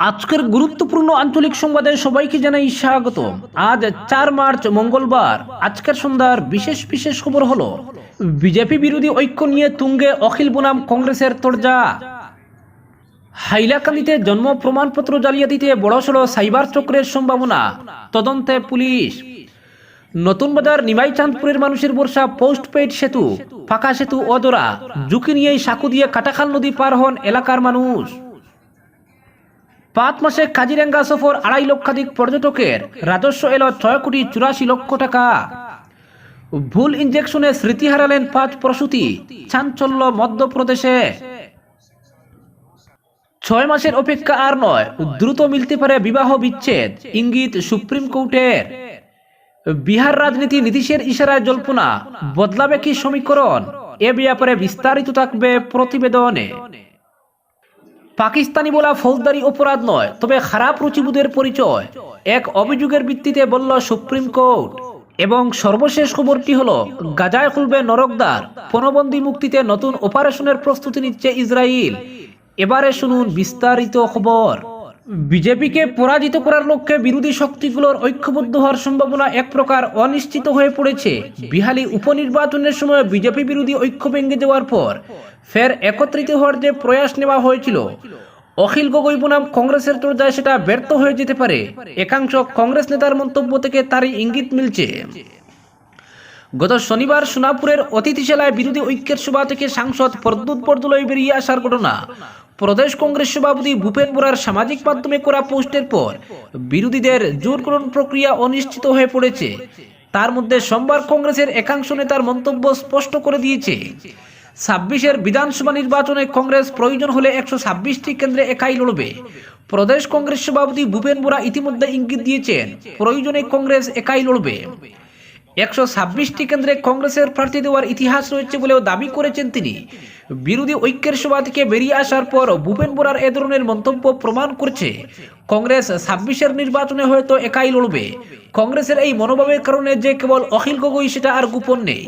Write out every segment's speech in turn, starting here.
আজকের গুরুত্বপূর্ণ আঞ্চলিক সংবাদে সবাইকে জানাই স্বাগত। আজ চার মার্চ, মঙ্গলবার। আজকের সন্ধ্যার বিশেষ বিশেষ খবর হলো, বিজেপি বিরোধী ঐক্য নিয়ে তুঙ্গে অখিল বনাম কংগ্রেসের তরজা। হাইলাকান্দিতে জন্ম প্রমাণপত্র জালিয়াতিতে বড়সড় সাইবার চক্রের সম্ভাবনা, তদন্তে পুলিশ। নতুন বাজার নিমাই চাঁদপুরের মানুষের বর্ষা পোস্ট পেইড সেতু, ফাঁকা সেতু অদরা ঝুঁকি নিয়েই সাঁকু দিয়ে কাটাখাল নদী পার হন এলাকার মানুষ। পাঁচ মাসে কাজিরাঙ্গা সফর আড়াই লক্ষাধিক পর্যটকের রাজস্ব এলো ছয় কোটি চুরাশি লক্ষ টাকা। ভুল ইঞ্জেকশনে স্মৃতি হারালেন পাঁচ প্রসূতি, চাঞ্চল্য মধ্যপ্রদেশে। ছয় মাসের অপেক্ষা আর নয়, দ্রুত মিলতে পারে বিবাহ বিচ্ছেদ, ইঙ্গিত সুপ্রিম কোর্টের। বিহার রাজনীতি নীতিশের ইশারায় জল্পনা, বদলাবে কি সমীকরণ? এ ব্যাপারে বিস্তারিত থাকবে প্রতিবেদনে। পাকিস্তানি বলা ফৌজদারি অপরাধ নয়, তবে খারাপ রুচিবোধের পরিচয়। এক অভিযোগের ভিত্তিতে বলল সুপ্রিম কোর্ট। এবং সর্বশেষ খবরটি হলো, গাজায় খুলবে নরকদার। পণবন্দি মুক্তিতে নতুন অপারেশনের প্রস্তুতি নিচ্ছে ইসরায়েল এবারে শুনুন বিস্তারিত খবর। বিজেপিকে পরাজিত করার লক্ষ্যে বিরোধী শক্তিগুলোর ঐক্যবদ্ধ হওয়ার সম্ভাবনা এক প্রকার অনিশ্চিত হয়ে পড়েছে। বিহালি উপনির্বাচনের সময় বিজেপি বিরোধী ঐক্য ভেঙে যাওয়ার পর ফের একত্রিত হওয়ার যে প্রয়াস নেওয়া হয়েছিল, অখিল গগৈ বনাম কংগ্রেসের তরজায় সেটা ব্যর্থ হয়ে যেতে পারে। একাংশ কংগ্রেস নেতার মন্তব্য থেকে তারই ইঙ্গিত মিলছে। গত শনিবার সোনাপুরের অতিথিশালায় বিরোধী ঐক্যের সভা থেকে সাংসদ প্রদ্যুৎ বরদলৈ বেরিয়ে আসার ঘটনা। প্রদেশ কংগ্রেস সভাপতি ভূপেন বোরার সামাজিক মাধ্যমে করা পোস্টের পর বিরোধীদের জোরকরণ প্রক্রিয়া অনিশ্চিত হয়ে পড়েছে। তার মধ্যে সোমবার কংগ্রেসের একাংশ নেতার মন্তব্য স্পষ্ট করে দিয়েছে। ছাব্বিশের বিধানসভা নির্বাচনে কংগ্রেস প্রয়োজন হলে একশো ছাব্বিশটি কেন্দ্রে একাই লড়বে। প্রদেশ কংগ্রেস সভাপতি ভূপেন বোরা ইতিমধ্যে ইঙ্গিত দিয়েছেন, প্রয়োজনে কংগ্রেস একাই লড়বে। একশো ছাব্বিশটি কেন্দ্রে কংগ্রেসের প্রার্থী দেওয়ার ইতিহাস রয়েছে বলেও দাবি করেছেন তিনি। বিরোধী ঐক্যের সভা থেকে বেরিয়ে আসার পর ভূপেন বোরার এ ধরনের মন্তব্য প্রমাণ করছে। কংগ্রেস ছাব্বিশের নির্বাচনে হয়তো একাই লড়বে। কংগ্রেসের এই মনোভাবের কারণে যে কেবল অখিল গগৈ, সেটা আর গোপন নেই।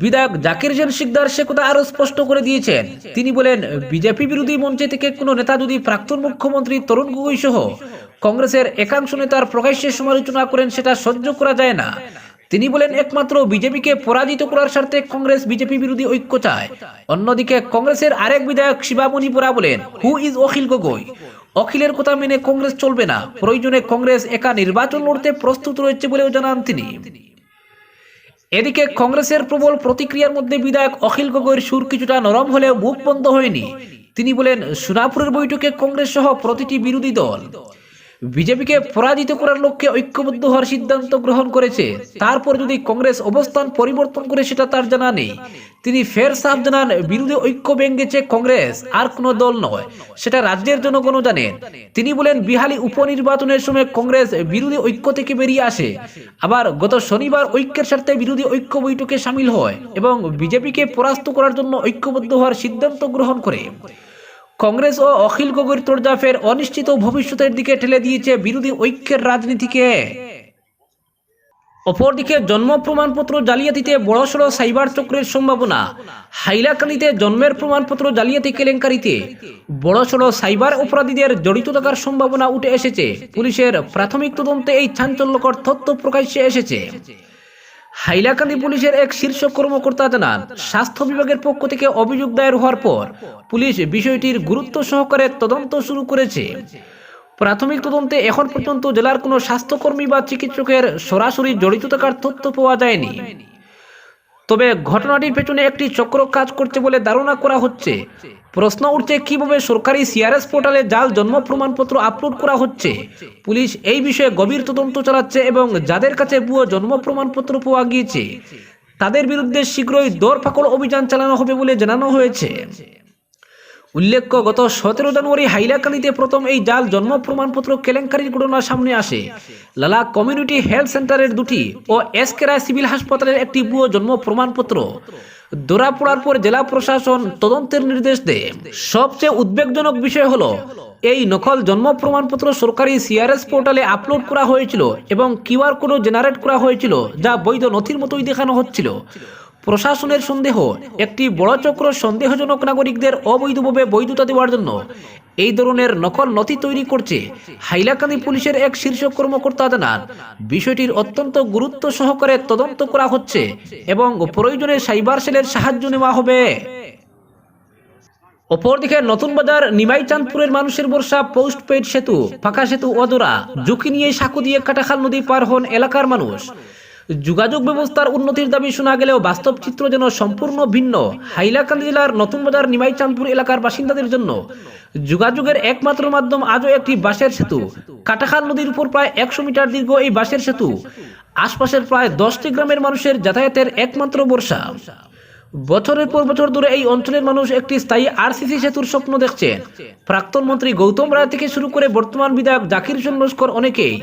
বিধায়ক জাকির হোসেন শিকদার সে কথা আরও স্পষ্ট করে দিয়েছেন। তিনি বলেন, বিজেপি বিরোধী মঞ্চে থেকে কোনো নেতা যদি প্রাক্তন মুখ্যমন্ত্রী তরুণ গগৈ সহ কংগ্রেসের একাংশ নেতার প্রকাশ্যে সমালোচনা করেন সেটা সহ্য করা যায় না। তিনি বলেন, একমাত্র বিজেপিকে পরাজিত করার স্বার্থে কংগ্রেস বিজেপি বিরোধী ঐক্য চায়। অন্যদিকে কংগ্রেসের আরেক বিধায়ক শিবামণি পোরা বলেন হু ইজ অখিল গগৈ? অখিলের কথা মেনে কংগ্রেস চলবে না। প্রয়োজনে কংগ্রেস একা নির্বাচন লড়তে প্রস্তুত রয়েছে বলেও জানান তিনি। এদিকে কংগ্রেসের প্রবল প্রতিক্রিয়ার মধ্যে বিধায়ক অখিল গগৈর সুর কিছুটা নরম হলেও মুখ বন্ধ হয়নি। তিনি বলেন, সোনাপুরের বৈঠকে কংগ্রেস সহ প্রতিটি বিরোধী দল বিজেপিকে পরাজিত করার লক্ষ্যে ঐক্যবদ্ধ হওয়ার সিদ্ধান্ত গ্রহণ করেছে। তারপর যদি কংগ্রেস অবস্থান পরিবর্তন করে সেটা তার জানা নেই। তিনি ফের সাফ জানান, বিরোধী ঐক্য ভেঙ্গেছে কংগ্রেস, আর কোনো দল নয়। সেটা রাজ্যের জনগণও জানেন। তিনি বলেন, বিহালি উপনির্বাচনের সময় কংগ্রেস বিরোধী ঐক্য থেকে বেরিয়ে আসে। আবার গত শনিবার ঐক্যের স্বার্থে বিরোধী ঐক্য বৈঠকে সামিল হয় এবং বিজেপিকে পরাস্ত করার জন্য ঐক্যবদ্ধ হওয়ার সিদ্ধান্ত গ্রহণ করে। কংগ্রেস ও অখিল গগৈর তোড়জা ফের অনিশ্চিত ভবিষ্যতের দিকে ঠেলে দিয়েছে বিরোধী ঐক্যের রাজনীতিকে। অপরদিকে জন্ম প্রমাণপত্র জালিয়াতিতে বড়সড় সাইবার চক্রের সম্ভাবনা। হাইলাকান্দিতে জন্মের প্রমাণপত্র জালিয়াতি কেলেঙ্কারিতে বড়সড় সাইবার অপরাধীদের জড়িত থাকার সম্ভাবনা উঠে এসেছে। পুলিশের প্রাথমিক তদন্তে এই চাঞ্চল্যকর তথ্য প্রকাশ্যে এসেছে। হাইলাকান্দি পুলিশের এক শীর্ষ কর্মকর্তা জানান, স্বাস্থ্য বিভাগের পক্ষ থেকে অভিযোগ দায়ের হওয়ার পর পুলিশ বিষয়টির গুরুত্ব সহকারে তদন্ত শুরু করেছে। প্রাথমিক তদন্তে এখন পর্যন্ত জেলার কোনো স্বাস্থ্যকর্মী বা চিকিৎসকের সরাসরি জড়িত থাকার তথ্য পাওয়া যায়নি। তবে ঘটনাটির পেছনে একটি চক্র কাজ করছে বলে ধারণা করা হচ্ছে। প্রশ্ন উঠছে, কীভাবে সরকারি সিআরএস পোর্টালে জাল জন্ম প্রমাণপত্র আপলোড করা হচ্ছে? পুলিশ এই বিষয়ে গভীর তদন্ত চালাচ্ছে এবং যাদের কাছে ভুয়ো জন্ম প্রমাণপত্র পাওয়া গিয়েছে, তাদের বিরুদ্ধে শীঘ্রই দরফাকড় অভিযান চালানো হবে বলে জানানো হয়েছে। উল্লেখ্য, গত সতেরো জানুয়ারি হাইলাকান্দিতে প্রথম এই জাল জন্ম প্রমাণপত্র কেলেঙ্কারির ঘটনা সামনে আসে। লালা কমিউনিটি হেলথ সেন্টারের দুটি ও এসকে রায় সিভিল হাসপাতালের একটি ভুয়ো জন্ম প্রমাণপত্র। ধরা পড়ার পর জেলা প্রশাসন তদন্তের নির্দেশ দেয়। সবচেয়ে উদ্বেগজনক বিষয় হলো, এই নকল জন্ম প্রমাণপত্র সরকারি সিআরএস পোর্টালে আপলোড করা হয়েছিল এবং কিউআর কোডও জেনারেট করা হয়েছিল, যা বৈধ নথির মতোই দেখানো হচ্ছিল। প্রশাসনের সন্দেহ, একটি বড় চক্র সন্দেহজনক নাগরিকদের অবৈধভাবে বৈধতা দেওয়ার জন্য এই ধরনের নকল নথি তৈরি করছে হাইলাকান্দি পুলিশের এক শীর্ষ কর্মকর্তা জানান, বিষয়টির অত্যন্ত গুরুত্ব সহকারে তদন্ত করা হচ্ছে এবং প্রয়োজনে সাইবার সেলের সাহায্য নেওয়া হবে। অপরদিকে নতুন বাজার নিমাই চাঁদপুরের মানুষের বর্ষা, পোস্ট পেড সেতু, ফাঁকা সেতু অদরা ঝুঁকি নিয়ে সাঁকু দিয়ে কাটাখাল নদী পার হন এলাকার মানুষ। যোগাযোগ ব্যবস্থার উন্নতির দাবি শোনা গেলেও বাস্তব চিত্র যেন সম্পূর্ণ ভিন্ন। হাইলাকান্দি জেলার নতুন বাজার নিমাই চাঁদপুর এলাকার বাসিন্দাদের জন্য যোগাযোগের একমাত্র মাধ্যম আজও একটি বাঁশের সেতু। কাটাখাল নদীর উপর প্রায় একশো মিটার দীর্ঘ এই বাঁশের সেতু। আশপাশের প্রায় দশটি গ্রামের মানুষের যাতায়াতের একমাত্র বর্ষা। বছরের পর বছর ধরে এই অঞ্চলের মানুষ একটি স্থায়ী আরসিসি সেতুর স্বপ্ন দেখছেন প্রাক্তন মন্ত্রী গৌতম রায় থেকে শুরু করে বর্তমান বিধায়ক জাকির হোসেন লস্কর অনেকেই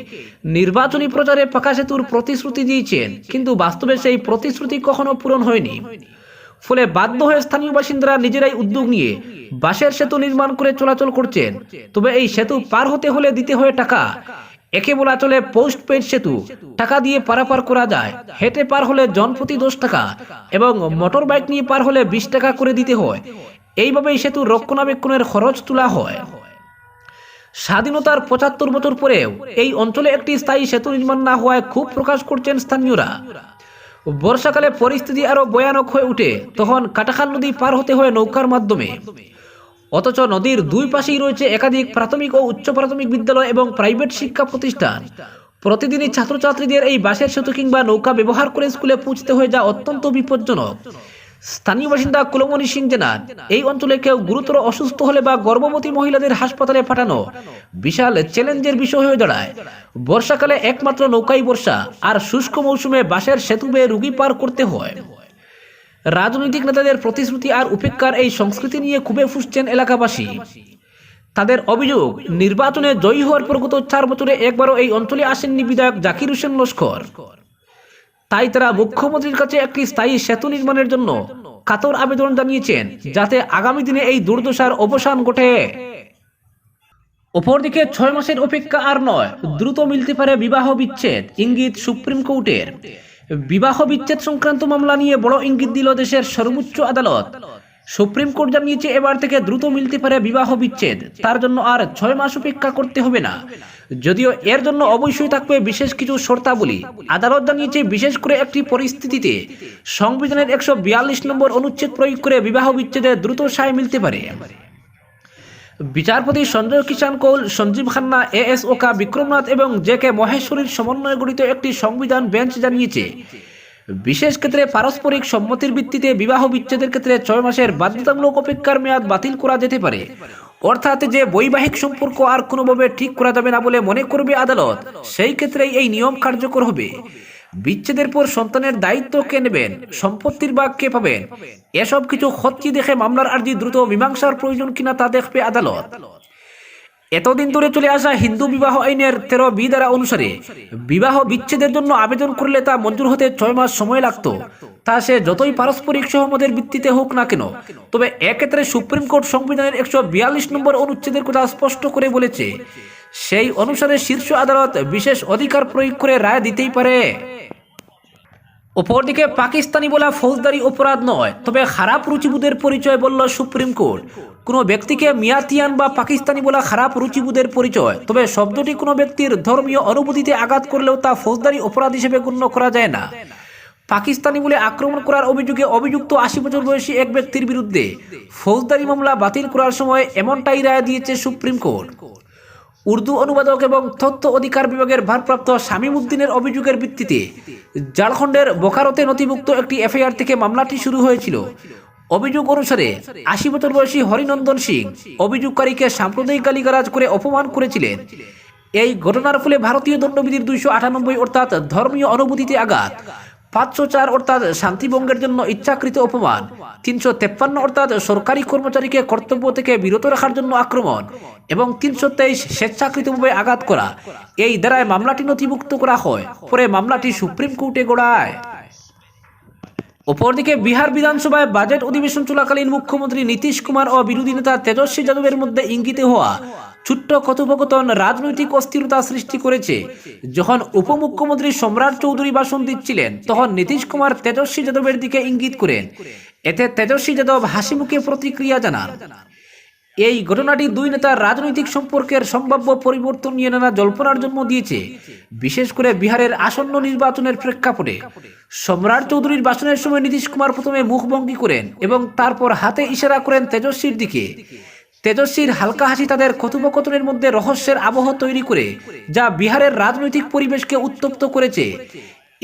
নির্বাচনী প্রচারে পাকা সেতুর প্রতিশ্রুতি দিয়েছেন, কিন্তু বাস্তবে সেই প্রতিশ্রুতি কখনো পূরণ হয়নি। ফলে বাধ্য হয়ে স্থানীয় বাসিন্দারা নিজেরাই উদ্যোগ নিয়ে বাঁশের সেতু নির্মাণ করে চলাচল করছেন। তবে এই সেতু পার হতে হলে দিতে হয় টাকা। একে বলা চলে পোস্ট পেড সেতু। টাকা দিয়ে পারাপার করা যায়। হেঁটে পার হলে জনপ্রতি দশ টাকা এবং মোটর বাইক নিয়ে পার হলে বিশ টাকা করে দিতে হয়। এইভাবেই সেতু রক্ষণাবেক্ষণের খরচ তোলা হয়। স্বাধীনতার পঁচাত্তর বছর পরেও এই অঞ্চলে একটি স্থায়ী সেতু নির্মাণ না হওয়ায় খুব প্রকাশ করছেন স্থানীয়রা। বর্ষাকালে পরিস্থিতি আরও ভয়ানক হয়ে ওঠে, তখন কাটাখাল নদী পার হতে হয় নৌকার মাধ্যমে। অথচ নদীর দুই পাশেই রয়েছে একাধিক প্রাথমিক ও উচ্চ প্রাথমিক বিদ্যালয় এবং প্রাইভেট শিক্ষা প্রতিষ্ঠান। প্রতিদিনই ছাত্রছাত্রীদের এই বাসের সেতু কিংবা নৌকা ব্যবহার করে স্কুলে পৌঁছতে হয়ে যা অত্যন্ত বিপজ্জনক। স্থানীয় বাসিন্দা কুলমণি সিং জানান, এই অঞ্চলে কেউ গুরুতর অসুস্থ হলে বা গর্ভবতী মহিলাদের হাসপাতালে পাঠানো বিশাল চ্যালেঞ্জের বিষয় হয়ে দাঁড়ায়। বর্ষাকালে একমাত্র নৌকাই বর্ষা, আর শুষ্ক মৌসুমে বাসের সেতু বেয়ে রুগী পার করতে হয়। রাজনৈতিক নেতাদের প্রতিশ্রুতি আর উপেক্ষার এই সংস্কৃতি নিয়ে খুবই ফুসছেন এলাকাবাসী। তাদের অভিযোগ, নির্বাচনে জয়ী হওয়ার পর গত চার বছরে একবারও এই অঞ্চলে আসেননি বিধায়ক জাকির হোসেন লস্কর। তাই তারা মুখ্যমন্ত্রীর কাছে একটি স্থায়ী সেতু নির্মাণের জন্য কাতর আবেদন জানিয়েছেন, যাতে আগামী দিনে এই দুর্দশার অবসান ঘটে। অপরদিকে ছয় মাসের অপেক্ষা আর নয়, দ্রুত মিলতে পারে বিবাহ বিচ্ছেদ, ইঙ্গিত সুপ্রিম কোর্টের। বিবাহ বিচ্ছেদ সংক্রান্ত মামলা নিয়ে বড় ইঙ্গিত দিল দেশের সর্বোচ্চ আদালত। সুপ্রিম কোর্ট জানিয়েছে এবার থেকে দ্রুত মিলতে পারে বিবাহ বিচ্ছেদ তার জন্য আর ছয় মাস অপেক্ষা করতে হবে না। যদিও এর জন্য অবশ্যই থাকবে বিশেষ কিছু শর্তাবলী। আদালত জানিয়েছে, বিশেষ করে একটি পরিস্থিতিতে সংবিধানের একশো বিয়াল্লিশ নম্বর অনুচ্ছেদ প্রয়োগ করে বিবাহ বিচ্ছেদে দ্রুত সায় মিলতে পারে। বিচারপতি সঞ্জয় কিষান কৌল, সঞ্জীব খান্না এ এস ওকা বিক্রমনাথ এবং জে কে মহেশ্বরীর সমন্বয়ে গঠিত একটি সংবিধান বেঞ্চ জানিয়েছে। বিশেষ ক্ষেত্রে পারস্পরিক সম্মতির ভিত্তিতে বিবাহ বিচ্ছেদের ক্ষেত্রে ছয় মাসের বাধ্যতামূলক অপেক্ষার মেয়াদ বাতিল করা যেতে পারে। অর্থাৎ যে বৈবাহিক সম্পর্ক আর কোনোভাবে ঠিক করা যাবে না বলে মনে করবে আদালত, সেই ক্ষেত্রেই এই নিয়ম কার্যকর হবে। বিচ্ছেদের পর সন্তানের দায়িত্ব কে নেবেন? সম্পত্তির ভাগ কে পাবেন? এসব কিছু খতকি দেখে মামলার আর্জি দ্রুত মীমাংসার প্রয়োজন কিনা তা দেখবে আদালত। এতদিন ধরে চলে আসা হিন্দু বিবাহ আইনের তেরো বি দ্বারা অনুসারে বিবাহ বিচ্ছেদের জন্য আবেদন করলে তা মঞ্জুর হতে ছয় মাস সময় লাগত। তা সে যতই পারস্পরিক সহমতের ভিত্তিতে হোক না কেন, তবে এক্ষেত্রে সুপ্রিম কোর্ট সংবিধানের একশো বিয়াল্লিশ নম্বর অনুচ্ছেদের কথা স্পষ্ট করে বলেছে সেই অনুসারে শীর্ষ আদালত বিশেষ অধিকার প্রয়োগ করে রায় দিতেই পারে। অপরদিকে পাকিস্তানি বলা ফৌজদারি অপরাধ নয়, তবে খারাপ রুচিবোধের পরিচয় বলল সুপ্রিম কোর্ট। কোনো ব্যক্তিকে মিয়াতিয়ান বা পাকিস্তানি বলা খারাপ রুচিবোধের পরিচয়, তবে শব্দটি কোনো ব্যক্তির ধর্মীয় অনুভূতিতে আঘাত করলেও তা ফৌজদারি অপরাধ হিসেবে গণ্য করা যায় না। পাকিস্তানি বলে আক্রমণ করার অভিযোগে অভিযুক্ত আশি বছর বয়সী এক ব্যক্তির বিরুদ্ধে ফৌজদারি মামলা বাতিল করার সময় এমনটাই রায় দিয়েছে সুপ্রিম কোর্ট। উর্দু অনুবাদক এবং তথ্য অধিকার বিভাগের ভারপ্রাপ্ত শামীম উদ্দিনের অভিযোগের ভিত্তিতে ঝাড়খণ্ডের বোকারোতে নথিভুক্ত একটি এফআইআর থেকে মামলাটি শুরু হয়েছিল। অভিযোগ অনুসারে আশি বছর বয়সী হরিনন্দন সিং অভিযোগকারীকে সাম্প্রদায়িক গালিগালাজ করে অপমান করেছিলেন। এই ঘটনার ফলে ভারতীয় দণ্ডবিধির দুইশো আটানব্বই অর্থাৎ ধর্মীয় অনুভূতিতে আঘাত। পাঁচশো চার অর্থাৎ শান্তিভঙ্গের জন্য ইচ্ছাকৃত অপমান। তিনশো তেপ্পান্ন অর্থাৎ সরকারি কর্মচারীকে কর্তব্য থেকে বিরত রাখার জন্য আক্রমণ। এবং তিনশো তেইশ স্বেচ্ছাকৃতভাবে আঘাত করা। এই দ্বারায় মামলাটি নথিভুক্ত করা হয়। পরে মামলাটি সুপ্রিম কোর্টে গড়ায়। অপরদিকে বিহার বিধানসভায় বাজেট অধিবেশন চলাকালীন মুখ্যমন্ত্রী নীতিশ কুমার ও বিরোধী নেতা তেজস্বী যাদবের মধ্যে ইঙ্গিতে হওয়া ছোট্ট কথোপকথন, রাজনৈতিক অস্থিরতা সৃষ্টি করেছে। যখন উপমুখ্যমন্ত্রী সম্রাট চৌধুরী ভাষণ দিচ্ছিলেন, তখন নীতিশ কুমার তেজস্বী যাদবের দিকে ইঙ্গিত করেন। এতে তেজস্বী যাদব হাসি মুখে প্রতিক্রিয়া জানান। এই ঘটনাটি দুই নেতার রাজনৈতিক সম্পর্কের সম্ভাব্য পরিবর্তন নিয়ে নানা জল্পনার জন্ম দিয়েছে। বিশেষ করে বিহারের আসন্ন নির্বাচনের প্রেক্ষাপটে। সম্রাট চৌধুরীর ভাষণের সময় নীতিশ কুমার প্রথমে মুখভঙ্গি করেন এবং তারপর হাতে ইশারা করেন তেজস্বীর দিকে। তেজস্বীর হালকা হাসি তাদের কথোপকথনের মধ্যে রহস্যের আবহ তৈরি করে, যা বিহারের রাজনৈতিক পরিবেশকে উত্তপ্ত করেছে।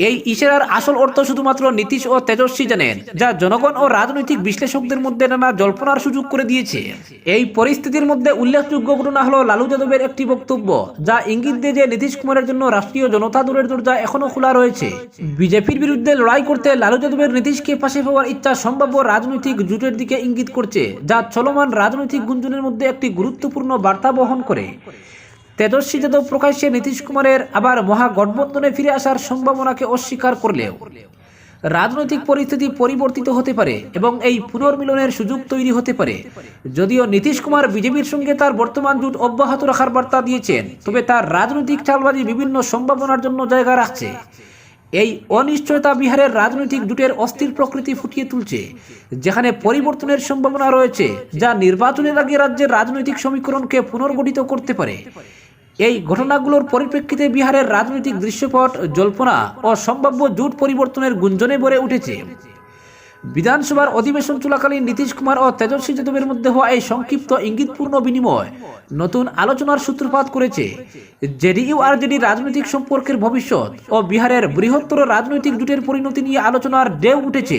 এই ইশারার আসল অর্থ শুধুমাত্র নীতিশ ও তেজস্বী জানেন, যা জনগণ ও রাজনৈতিক বিশ্লেষকদের মধ্যে নানা জল্পনার সুযোগ করে দিয়েছে। এই পরিস্থিতির মধ্যে উল্লেখযোগ্য ঘটনা হলো লালু যাদবের একটি বক্তব্য, যা ইঙ্গিত দিয়ে যে নীতিশ কুমারের জন্য রাষ্ট্রীয় জনতা দলের দরজা এখনও খোলা রয়েছে। বিজেপির বিরুদ্ধে লড়াই করতে লালু যাদবের নীতিশকে পাশে পাওয়ার ইচ্ছা সম্ভাব্য রাজনৈতিক জোটের দিকে ইঙ্গিত করছে, যা চলমান রাজনৈতিক গুঞ্জনের মধ্যে একটি গুরুত্বপূর্ণ বার্তা বহন করে। তেজস্বী যাদব প্রকাশ্যে নীতিশ কুমারের আবার মহাগঠবন্ধনে ফিরে আসার সম্ভাবনাকে অস্বীকার করলেও। রাজনৈতিক পরিস্থিতি পরিবর্তিত হতে পারে এবং এই পুনর্মিলনের সুযোগ তৈরি হতে পারে। যদিও নীতিশ কুমার বিজেপির সঙ্গে তার বর্তমান জুট অব্যাহত রাখার বার্তা দিয়েছেন, তবে তার রাজনৈতিক চালবাজি বিভিন্ন সম্ভাবনার জন্য জায়গা রাখছে। এই অনিশ্চয়তা বিহারের রাজনৈতিক জুটের অস্থির প্রকৃতি ফুটিয়ে তুলছে, যেখানে পরিবর্তনের সম্ভাবনা রয়েছে, যা নির্বাচনের আগে রাজ্যের রাজনৈতিক সমীকরণকে পুনর্গঠিত করতে পারে। এই ঘটনাগুলোর পরিপ্রেক্ষিতে বিহারের রাজনৈতিক দৃশ্যপট, জল্পনা ও সম্ভাব্য জোট পরিবর্তনের গুঞ্জনে ভরে উঠেছে। বিধানসভার অধিবেশন চলাকালীন নীতিশ কুমার ও তেজস্বী যাদবের মধ্যে হওয়া এই সংক্ষিপ্ত ইঙ্গিতপূর্ণ বিনিময় নতুন আলোচনার সূত্রপাত করেছে। জেডিইউ আর জেডি রাজনৈতিক সম্পর্কের ভবিষ্যৎ ও বিহারের বৃহত্তর রাজনৈতিক জোটের পরিণতি নিয়ে আলোচনার ঢেউ উঠেছে।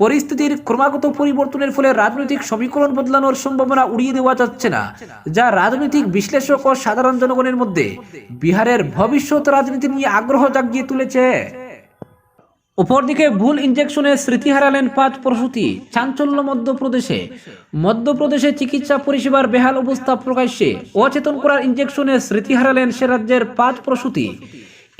পরিস্থিতির ক্রমাগত পরিবর্তনের ফলে রাজনৈতিক সমীকরণ বদলানোর সম্ভাবনা উড়িয়ে দেওয়া যাচ্ছে না, যা রাজনৈতিক বিশ্লেষক ও সাধারণ জনগণের মধ্যে বিহারের ভবিষ্যৎ রাজনীতি নিয়ে আগ্রহ জাগিয়ে তুলেছে। অপরদিকে ভুল ইঞ্জেকশনে স্মৃতি হারালেন পাঁচ প্রসূতি। চাঞ্চল্য মধ্যপ্রদেশে। মধ্যপ্রদেশে চিকিৎসা পরিষেবার বেহাল অবস্থা প্রকাশ্যে। অচেতন করার ইঞ্জেকশনে স্মৃতি হারালেন সে রাজ্যের পাঁচ প্রসূতি।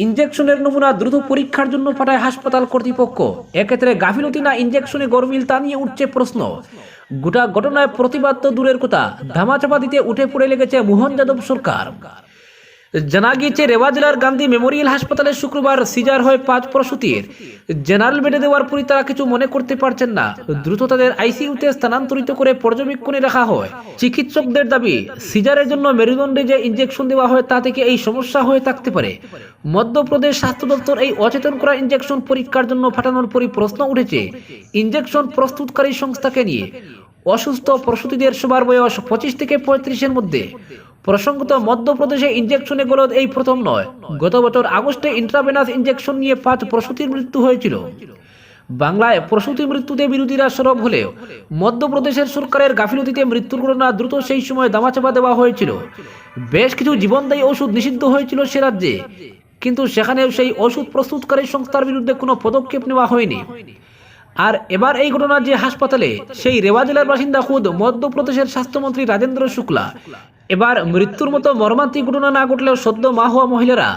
ইঞ্জেকশনের নমুনা দ্রুত পরীক্ষার জন্য পাঠায় হাসপাতাল কর্তৃপক্ষ। এক্ষেত্রে গাফিলতি না ইঞ্জেকশনে গরমিল তা নিয়ে উঠছে প্রশ্ন। গোটা ঘটনায় প্রতিবাদ তো দূরের কথা, ধামাচাপা দিতে উঠে পড়ে লেগেছে মোহন যাদব সরকার। জানা গিয়েছে রেওয়া জেলার গান্ধী মেমোরিয়াল হাসপাতালে শুক্রবার সিজার হয় পাঁচ প্রসূতির। জেনারেল বেডে দেওয়ার পরই তারা কিছু মনে করতে পারছেন না। দ্রুত তাদের আইসিইউতে স্থানান্তরিত করে পর্যবেক্ষণে রাখা হয়। চিকিৎসকদের দাবি, সিজারের জন্য মেরুদণ্ডে যে ইঞ্জেকশন দেওয়া হয় তা থেকে এই সমস্যা হয়ে থাকতে পারে। মধ্যপ্রদেশ স্বাস্থ্য দপ্তর এই অচেতন করা ইঞ্জেকশন পরীক্ষার জন্য ফাটানোর পরই প্রশ্ন উঠেছে। ইঞ্জেকশন প্রস্তুতকারী সংস্থাকে নিয়ে। অসুস্থ প্রসূতিদের সবার বয়স পঁচিশ থেকে পঁয়ত্রিশের মধ্যে। প্রসঙ্গত, মধ্যপ্রদেশে ইঞ্জেকশনে গলদ এই প্রথম নয়। গত বছর আগস্টে ইন্ট্রাভেনাস ইঞ্জেকশন নিয়ে পাঁচ প্রসূতির মৃত্যু হয়েছিল। বাংলায় প্রসূতি মৃত্যুতে বিরোধীরা সরব হলেও মধ্যপ্রদেশের সরকারের গাফিলতিতে মৃত্যুর ঘটনা দ্রুত সেই সময় দামাচাপা দেওয়া হয়েছিল। বেশ কিছু জীবনদায়ী ওষুধ নিষিদ্ধ হয়েছিল সে রাজ্যে, কিন্তু সেখানেও সেই ওষুধ প্রস্তুতকারী সংস্থার বিরুদ্ধে কোনো পদক্ষেপ নেওয়া হয়নি। আর এবার এই ঘটনা যে হাসপাতালে, সেই রেওয়া জেলার বাসিন্দা খুদ মধ্যপ্রদেশের স্বাস্থ্যমন্ত্রী রাজেন্দ্র শুক্লা এবার মৃত্যুর মতো মর্মান্তিক ঘটনা না ঘটলেও সদ্য মা হওয়া মহিলারা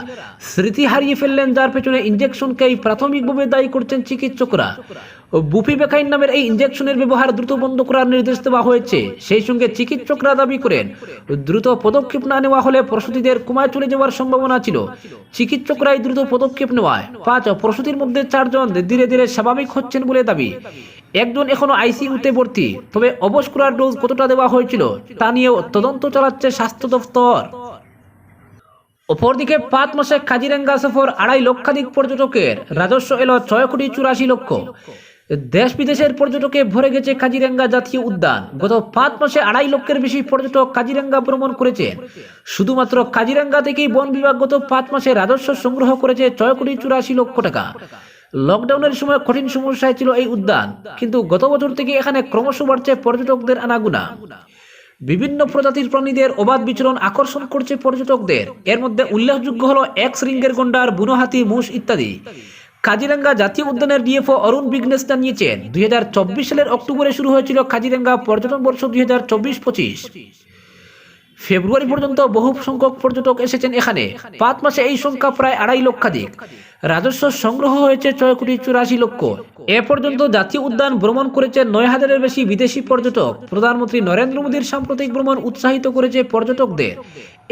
স্মৃতি হারিয়ে ফেললেন, যার পেছনে ইঞ্জেকশনকেই প্রাথমিকভাবে দায়ী করছেন চিকিৎসকরা। বুফি বেকাইন নামের এই ইঞ্জেকশনের ব্যবহার দ্রুত বন্ধ করার নির্দেশ দেওয়া হয়েছে। সেই সঙ্গে চিকিৎসকরা দাবি করেন, দ্রুত পদক্ষেপ না নেওয়া হলে প্রসূতিদের কুমায় চলে যাওয়ার সম্ভাবনা ছিল। চিকিৎসকরাই দ্রুত পদক্ষেপ নেওয়ায়। পাঁচ, প্রসূতির মধ্যে চারজন ধীরে ধীরে স্বাভাবিক হচ্ছেন বলে দাবি। একজন এখনও আইসিইউতে ভর্তি, তবে অবশ করার ডোজ কতটা দেওয়া হয়েছিল তা নিয়েও তদন্ত চালাচ্ছে স্বাস্থ্য দফতর অপরদিকে পাঁচ মাসে কাজিরাঙ্গা সফর আড়াই লক্ষাধিক পর্যটকের, রাজস্ব এলো ছয় কোটি চুরাশি লক্ষ। দেশ বিদেশের পর্যটকে ভরে গেছে কাজিরাঙ্গা জাতীয় উদ্যান। গত পাঁচ মাসে আড়াই লক্ষের বেশি পর্যটক কাজিরাঙ্গা ভ্রমণ করেছেন। শুধুমাত্র কাজিরাঙ্গা থেকেই বন বিভাগ গত পাঁচ মাসে রাজস্ব সংগ্রহ করেছে ছয় কোটি চুরাশি লক্ষ টাকা। লকডাউনের সময় কঠিন সমস্যায় ছিল এই উদ্যান, কিন্তু গত বছর থেকে এখানে ক্রমশ বাড়ছে পর্যটকদের আনাগুনা। বিভিন্ন প্রজাতির প্রাণীদের অবাধ বিচরণ আকর্ষণ করছে পর্যটকদের। এর মধ্যে উল্লেখযোগ্য হলো এক শৃঙ্গের গন্ডার, বুনোহাতি, মুষ ইত্যাদি। কাজিরাঙ্গা জাতীয় উদ্যানের ডিএফও অরুণ বিঘ্নেশ জানিয়েছেন দুই হাজার চব্বিশ সালের অক্টোবরে শুরু হয়েছিল কাজিরাঙ্গা পর্যটন বর্ষ দুই হাজার চব্বিশ পঁচিশ। ফেব্রুয়ারি পর্যন্ত বহু সংখ্যক পর্যটক এসেছেন এখানে। পাঁচ মাসে এই সংখ্যা প্রায় আড়াই লক্ষাধিক। রাজস্ব সংগ্রহ হয়েছে ছয় কোটি চুরাশি লক্ষ। এ পর্যন্ত জাতীয় উদ্যান ভ্রমণ করেছে নয় হাজারের বেশি বিদেশি পর্যটক। প্রধানমন্ত্রী নরেন্দ্র মোদীর সাম্প্রতিক ভ্রমণ উৎসাহিত করেছে পর্যটকদের।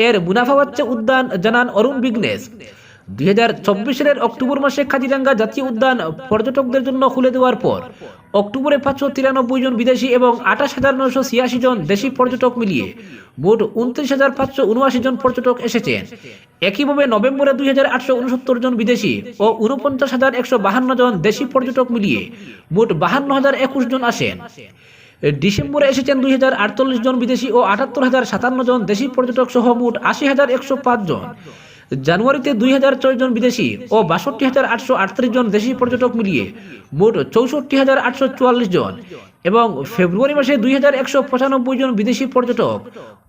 এর মুনাফা পাচ্ছে উদ্যান জানান অরুণ বিঘ্নেশ দুই হাজার চব্বিশ সালের অক্টোবর মাসে কাজিরাঙ্গা জাতীয় উদ্যান পর্যটকদের জন্য খুলে দেওয়ার পর, অক্টোবরে পাঁচশো তিরানব্বই জন বিদেশি এবং আঠাশ হাজার নশো ছিয়াশি জন দেশি পর্যটক মিলিয়ে মোট উনত্রিশ হাজার পাঁচশো উনআশি জন পর্যটক এসেছেন। একইভাবে নভেম্বরে দুই হাজার আটশো উনসত্তর জন বিদেশি ও উনপঞ্চাশ হাজার একশো বাহান্ন জন দেশি পর্যটক মিলিয়ে মোট বাহান্ন হাজার একুশ জন আসেন। ডিসেম্বরে এসেছেন দুই হাজার আটচল্লিশ জন বিদেশি ও আটাত্তর হাজার সাতান্ন জন দেশি পর্যটক সহ মোট আশি হাজার একশো পাঁচ জন। জানুয়ারিতে দুই হাজার ছয় জন বিদেশি ও বাষট্টি হাজার আটশো আটত্রিশ জন দেশি পর্যটক মিলিয়ে মোট চৌষট্টি হাজার আটশো চুয়াল্লিশ জন। এবং ফেব্রুয়ারি মাসে দুই হাজার একশো পঁচানব্বই জন বিদেশি পর্যটক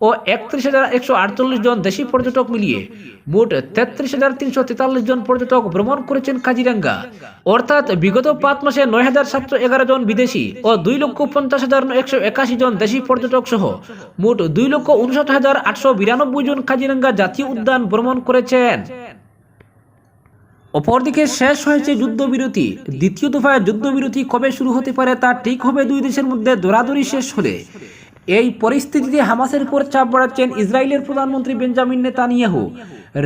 ও একত্রিশ হাজার একশো আটচল্লিশ জন দেশি পর্যটক মিলিয়ে মোট তেত্রিশ হাজার তিনশো তেতাল্লিশ জন পর্যটক ভ্রমণ করেছেন কাজিরাঙ্গা। অর্থাৎ বিগত পাঁচ মাসে নয় হাজার সাতশো এগারো জন বিদেশি ও দুই লক্ষ পঞ্চাশ হাজার একশো একাশি জন দেশি পর্যটক সহ মোট দুই লক্ষ উনষাট হাজার আটশো বিরানব্বই জন কাজিরাঙ্গা জাতীয় উদ্যান ভ্রমণ করেছেন। অপরদিকে শেষ হয়েছে যুদ্ধবিরতি। দ্বিতীয় দফায় যুদ্ধবিরতি কবে শুরু হতে পারে তা ঠিক হবে দুই দেশের মধ্যে দৌড়াদৌড়ি শেষ হলে। এই পরিস্থিতিতে হামাসের উপর চাপ বাড়াচ্ছেন ইসরায়েলের প্রধানমন্ত্রী বেঞ্জামিন নেতানিয়াহু।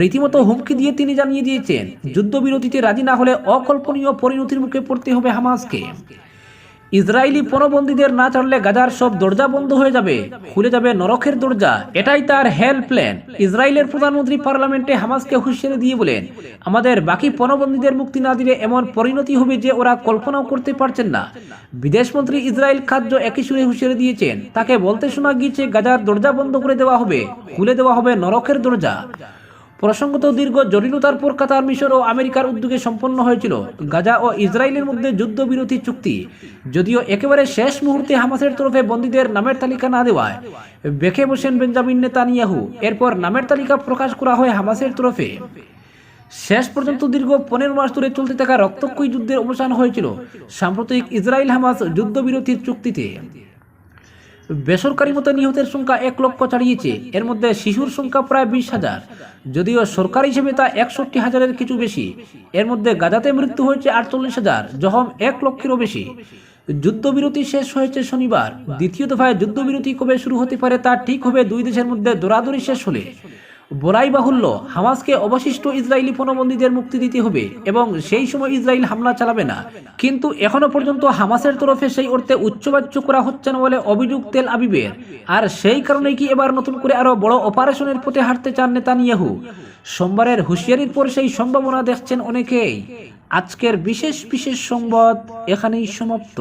রীতিমতো হুমকি দিয়ে তিনি জানিয়ে দিয়েছেন, যুদ্ধবিরতিতে রাজি না হলে অকল্পনীয় পরিণতির মুখে পড়তে হবে হামাসকে। ইসরায়েলি পণবন্দীদের না ছাড়লে গাজার সব দরজা বন্ধ হয়ে যাবে, খুলে যাবে নরকের দরজা। এটাই তার হেল্প প্ল্যান। ইসরায়েলের প্রধানমন্ত্রী পার্লামেন্টে হামাসকে হুঁশিয়ারি দিয়ে বলেন, আমাদের বাকি পণবন্দীদের মুক্তি না দিলে এমন পরিণতি হবে যে ওরা কল্পনাও করতে পারছেন না। বিদেশমন্ত্রী ইসরায়েল খাদ্য একই সুরে হুঁশিয়ারি দিয়েছেন, তাকে বলতে শোনা গিয়েছে গাজার দরজা বন্ধ করে দেওয়া হবে, খুলে দেওয়া হবে নরকের দরজা। প্রসঙ্গত দীর্ঘ জটিলতার পর কাতার মিশর ও আমেরিকার উদ্যোগে সম্পন্ন হয়েছিল। গাজা ও ইসরায়েলের মধ্যে যুদ্ধবিরতি চুক্তি। যদিও একেবারে শেষ মুহূর্তে হামাসের তরফে বন্দীদের নামের তালিকা না দেওয়ায় বেঁকে বসেন বেঞ্জামিন নেতানিয়াহু। এরপর নামের তালিকা প্রকাশ করা হয় হামাসের তরফে। শেষ পর্যন্ত দীর্ঘ পনেরো মাস ধরে চলতে থাকা রক্তক্ষয়ী যুদ্ধের অবসান হয়েছিল সাম্প্রতিক ইসরায়েল হামাস যুদ্ধবিরতির চুক্তিতে। বেসরকারি মতো নিহতের সংখ্যা এক লক্ষ ছাড়িয়েছে এর মধ্যে শিশুর সংখ্যা প্রায় বিশ হাজার। যদিও সরকারি হিসেবে তা একষট্টি হাজারের কিছু বেশি। এর মধ্যে গাজাতে মৃত্যু হয়েছে আটচল্লিশ হাজার জহম এক লক্ষেরও বেশি। যুদ্ধবিরতি শেষ হয়েছে শনিবার। দ্বিতীয় দফায় যুদ্ধবিরতি কবে শুরু হতে পারে তা ঠিক হবে দুই দেশের মধ্যে দৌড়াদৌড়ি শেষ হলে। বলাই বাহুল্য, হামাসকে অবশিষ্ট ইসরায়েলি পণবন্দীদের মুক্তি দিতে হবে এবং সেই সময় ইসরায়েল হামলা চালাবে না। কিন্তু এখনও পর্যন্ত হামাসের তরফে সেই অর্থে উচ্চবাচ্য করা হচ্ছে না বলে অভিযোগ তেল আবিবের। আর সেই কারণেই কি এবার নতুন করে আরও বড় অপারেশনের পথে হাঁটতে চান নেতানিয়াহু? সোমবারের হুঁশিয়ারির পর সেই সম্ভাবনা দেখছেন অনেকেই। আজকের বিশেষ বিশেষ সংবাদ এখানেই সমাপ্ত।